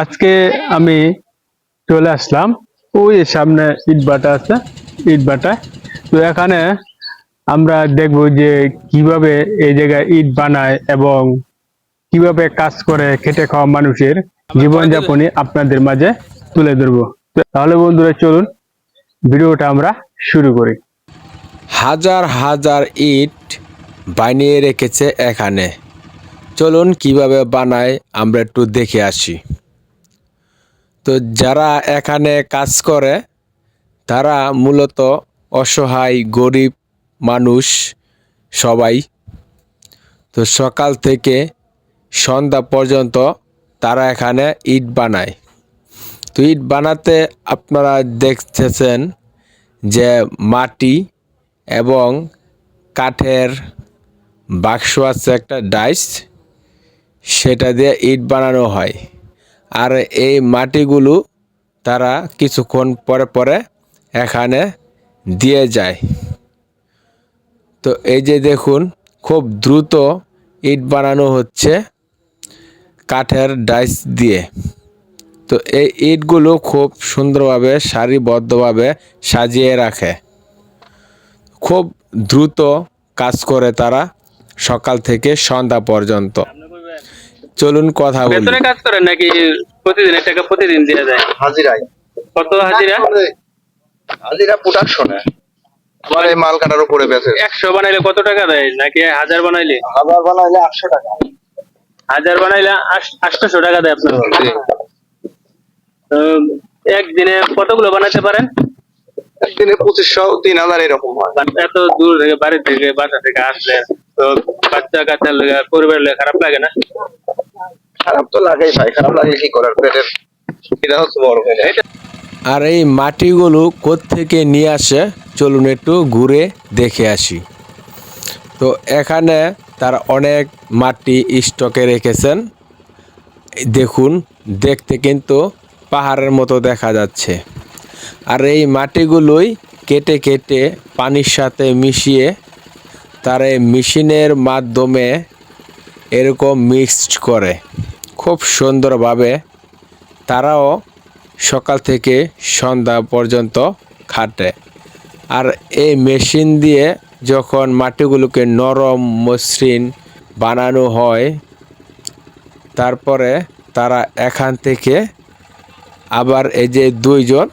আজকে আমি চলে আসলাম। ওই সামনে ইট ভাটা আছে, ইট ভাটা। তো এখানে আমরা দেখব যে কীভাবে এই জায়গায় ইট বানায় এবং কীভাবে কাজ করে খেটে খাওয়া মানুষের জীবনযাপনই আপনাদের মাঝে তুলে ধরবো। তাহলে বন্ধুরা, চলুন ভিডিওটা আমরা শুরু করি। হাজার হাজার ইট বানিয়ে রেখেছে এখানে। চলুন কীভাবে বানায় আমরা একটু দেখে আসি। তো যারা এখানে কাজ করে, তারা মূলত অসহায়, গরিব মানুষ সবাই। তো সকাল থেকে সন্ধ্যা পর্যন্ত তারা এখানে ইট বানায়। তো ইট বানাতে আপনারা দেখতেছেন যে মাটি এবং কাঠের বাক্স আছে একটা ডাইস, সেটা দিয়ে ইট বানানো হয়। আর এই মাটিগুলো তারা কিছুক্ষণ পরে পরে এখানে দিয়ে যায়। তো এই যে দেখুন, খুব দ্রুত ইট বানানো হচ্ছে কাঠের ডাইস দিয়ে। তো এই ইটগুলো খুব সুন্দরভাবে, সারিবদ্ধভাবে সাজিয়ে রাখে। খুব দ্রুত কাজ করে তারা সকাল থেকে সন্ধ্যা পর্যন্ত। চলুন কথা বলি। বেতনে কাজ করেন নাকি প্রতিদিন? টাকা প্রতিদিন দিয়ে যায়। হাজিরাই কত হাজিরা? হাজিরা প্রোডাকশনে আমার এই মাল কাটার উপরে বেঁচে। একশো বানাইলে কত টাকা দেয়? নাকি হাজার বানাইলে? হাজার বানাইলে আটশো টাকা। হাজার বানাইলে আটশোশো টাকা দেয় আপনার। তো একদিনে কতগুলো বানাতে পারেন? একদিনে পঁচিশশো তিন হাজার এরকম হয়। এত দূর থেকে বাড়ি থেকে বাসা থেকে আসলেন তো বাচ্চা কাচ্চার লেগে পরিবারের লেগে খারাপ লাগে না? খারাপ তো লাগেই ভাই, খারাপ লাগলে কি করার? পেটের এটা হচ্ছে বড় এটা আর এই মাটিগুলো থেকে নিয়ে আসে? চলুন একটু ঘুরে দেখে আসি। তো এখানে তার অনেক মাটি স্টকে রেখেছেন। দেখুন, দেখতে কিন্তু পাহাড়ের মতো দেখা যাচ্ছে। আর এই মাটিগুলোই কেটে কেটে পানির সাথে মিশিয়ে তার এই মেশিনের মাধ্যমে এরকম মিক্সড করে। খুব সুন্দরভাবে তারাও সকাল থেকে সন্ধ্যা পর্যন্ত খাটে। আর এই মেশিন দিয়ে যখন মাটিগুলোকে নরম, মসৃণ বানানো হয়, তারপরে তারা এখান থেকে আবার এই যে দুইজন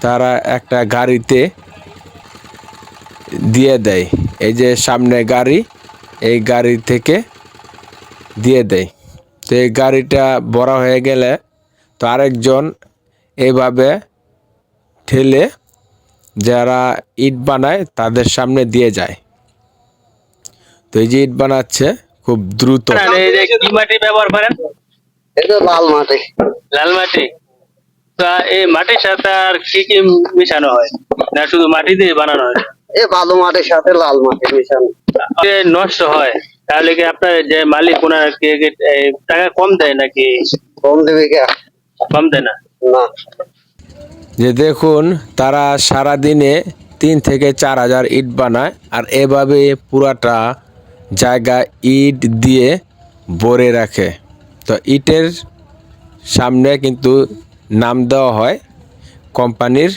তারা একটা গাড়িতে দিয়ে দেয়। এই যে সামনে গাড়ি, এই গাড়ি থেকে দিয়ে দেয়। তো এই গাড়িটা বড় হয়ে গেলে তো আরেকজন এইভাবে ঠেলে যারা ইট বানায় তাদের সামনে দিয়ে যায়। তো এই যে ইট বানাচ্ছে খুব দ্রুত। কি মাটি ব্যবহার করেন? এটা লাল মাটি। লাল মাটি। তা এই মাটির সাথে আর কি কি মিশানো হয়? না শুধু মাটি দিয়ে বানানো হয়? এ বালু মাটির সাথে লাল মাটি মিশানো। নষ্ট হয়? তাহলে কি আপনার যে মালিক ওনার কি টাকা কম দেয় নাকি? কম দেবে কম দেয় না? যে দেখুন তারা সারা দিনে তিন থেকে চার হাজার ইট বানায় আর এভাবে পুরাটা জায়গা ইট দিয়ে ভরে রাখে। তো ইটের সামনে কিন্তু নাম দেওয়া হয় কোম্পানির।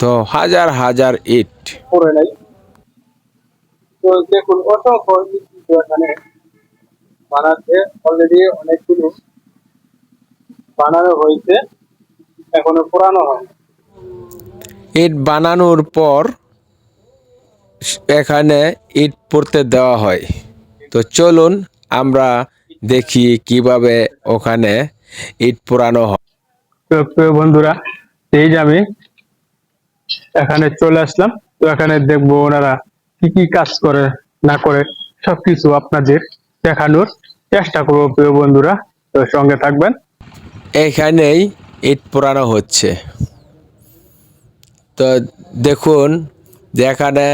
তো হাজার হাজার ইট। দেখুন অসংখ্য ইট কিন্তু এখানে বানাচ্ছে অলরেডি অনেকগুলো বানানো হয়েছে এখনও পুরানো হয় ইট বানানোর পর এখানে ইট পড়তে দেওয়া হয়। তো চলুন আমরা দেখি কীভাবে ওখানে ইট পোড়ানো হয়। তো প্রিয় বন্ধুরা এই যে আমি এখানে চলে আসলাম। তো এখানে দেখব ওনারা কি কি কাজ করে না করে। সবকিছু আপনাদের দেখানোর চেষ্টা করব প্রিয় বন্ধুরা। তো সঙ্গে থাকবেন। এখানেই ইট পোড়ানো হচ্ছে। তো দেখুন যে এখানে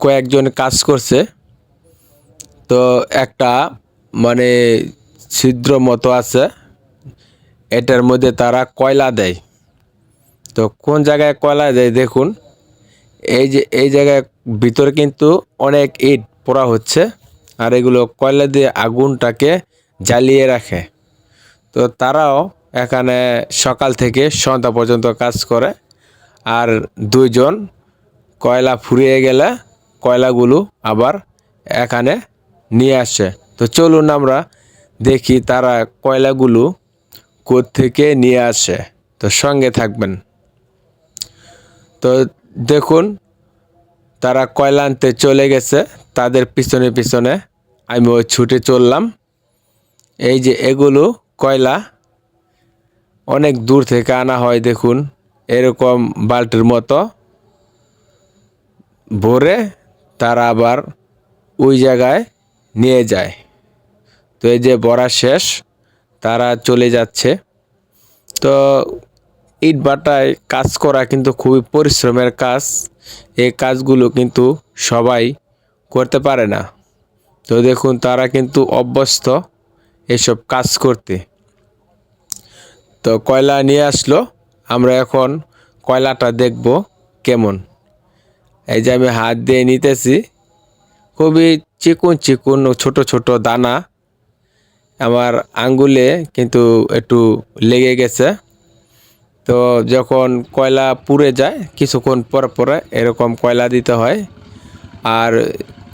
কয়েকজন কাজ করছে। তো একটা মানে ছিদ্র মতো আছে। এটার মধ্যে তারা কয়লা দেয়। তো কোন জায়গায় কয়লা দেয় দেখুন। এই যে, এই জায়গায় ভিতরে কিন্তু অনেক ইট। পোড়া হচ্ছে আর এগুলো কয়লা দিয়ে আগুনটাকে জ্বালিয়ে রাখে। তো তারাও এখানে সকাল থেকে সন্ধ্যা পর্যন্ত কাজ করে আর দুইজন কয়লা ফুরিয়ে গেলে কয়লাগুলো আবার এখানে নিয়ে আসে। তো চলুন আমরা দেখি তারা কয়লাগুলো থেকে নিয়ে আসে। তো সঙ্গে থাকবেন। তো দেখুন, তারা কয়লা আনতে চলে গেছে। তাদের পিছনে পিছনে আমি ওই ছুটে চললাম। এই যে এগুলো কয়লা, অনেক দূর থেকে আনা হয় দেখুন, এরকম বাল্টির মতো। ভরে তারা আবার ওই জায়গায় নিয়ে যায়। তো এই যে বড়া শেষ, তারা চলে যাচ্ছে। তো ইট বাটায় কাজ করা কিন্তু খুবই পরিশ্রমের কাজ। এই কাজগুলো কিন্তু সবাই করতে পারে না। তো দেখুন, তারা কিন্তু অভ্যস্ত এসব কাজ করতে। তো কয়লা নিয়ে আসলো, আমরা এখন কয়লাটা দেখব কেমন। এই যে আমি হাত দিয়ে নিতেছি, খুবই চিকুন চিকুন ছোট ছোট দানা। আমার আঙ্গুলে কিন্তু একটু লেগে গেছে। তো যখন কয়লা পুড়ে যায়, কিছুক্ষণ পর পরে এরকম কয়লা দিতে হয়। আর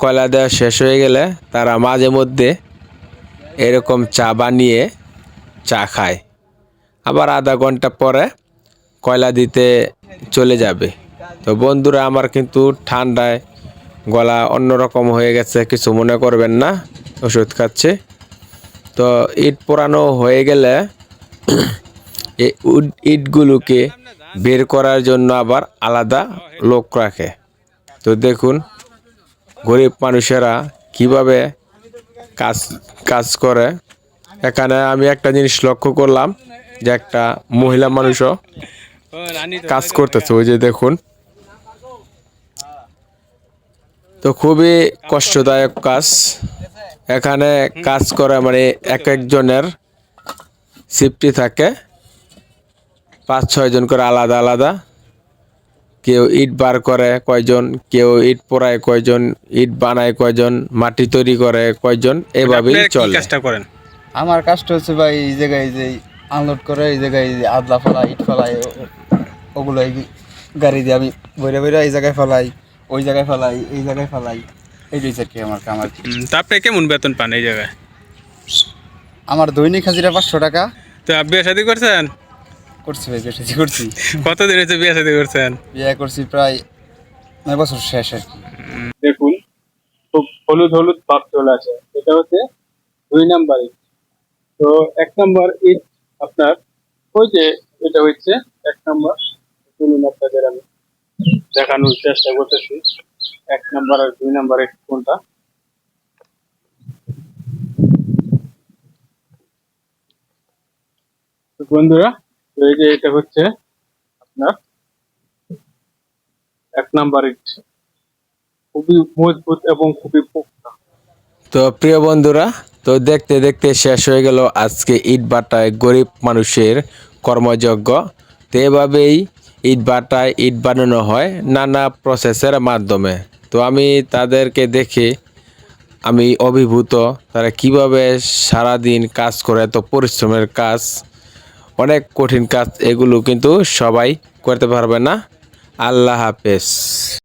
কয়লা দেওয়া শেষ হয়ে গেলে তারা মাঝে মধ্যে এরকম চা বানিয়ে চা খায়। আবার আধা ঘণ্টা পরে কয়লা দিতে চলে যাবে। তো বন্ধুরা, আমার কিন্তু ঠান্ডায় গলা অন্যরকম হয়ে গেছে, কিছু মনে করবেন না, ওষুধ খাচ্ছে। তো ইট পোড়ানো হয়ে গেলে এই ইটগুলোকে বের করার জন্য আবার আলাদা লোক রাখে। তো দেখুন গরিব মানুষেরা কীভাবে কাজ কাজ করে? এখানে আমি একটা জিনিস লক্ষ্য করলাম যে একটা মহিলা মানুষও কাজ করতেছে, ওই যে দেখুন। তো খুবই কষ্টদায়ক কাজ। এখানে কাজ করা মানে এক একজনের সিফটি থাকে। পাঁচ ছয় জন করে আলাদা আলাদা। কেউ ইট বার করে কয়জন কেউ ইট পোড়ায় কয়জন ইট বানায় কয়জন মাটি তৈরি করে কয়জন এভাবেই চলে। কাজটা করেন? আমার কাজটা হচ্ছে ভাই এই জায়গায় যে আনলোড করে এই জায়গায় যে আদলা ফেলাই ইট ফেলাই ওগুলো এই গাড়ি দিয়ে আমি বইরে বইরে এই জায়গায় ফেলাই ওই জায়গায় ফেলাই এই জায়গায় ফেলাই। এই আর কি আমার কাম আর কি। তা আপনি কেমন বেতন পান এই জায়গায়? আমার দৈনিক হাজিরা পাঁচশো টাকা। তো আপনি শাদী করছেন? করছি ভাই বেশি করছি। কতদিন হচ্ছে বিয়ে শাদী করছেন? বিয়ে করছি প্রায় নয় বছর শেষ আর কি। দেখুন খুব হলুদ হলুদ ভাব চলে আসে। এটা হচ্ছে দুই নাম্বার ইট। তো এক নাম্বার ইট আপনার ওই যে এটা হচ্ছে এক নাম্বার চলুন আপনাদের আমি দেখানোর চেষ্টা করতেছি। এক নাম্বার আর দুই নাম্বার ইট কোনটা? বন্ধুরা তো এই যে এটা হচ্ছে আপনার এক নাম্বার ইট। খুবই মজবুত এবং খুবই পোক্তা। তো প্রিয় বন্ধুরা, তো দেখতে দেখতে শেষ হয়ে গেল আজকে ইট বাটায় গরিব মানুষের কর্মযজ্ঞ। তো এভাবেই ইট বাটায় ইট বানানো হয় নানা প্রসেসের মাধ্যমে। তো আমি তাদেরকে দেখে আমি অভিভূত তারা কীভাবে সারাদিন কাজ করে, এত পরিশ্রমের কাজ অনেক কঠিন কাজ এগুলো কিন্তু সবাই করতে পারবে না। আল্লাহ হাফেজ।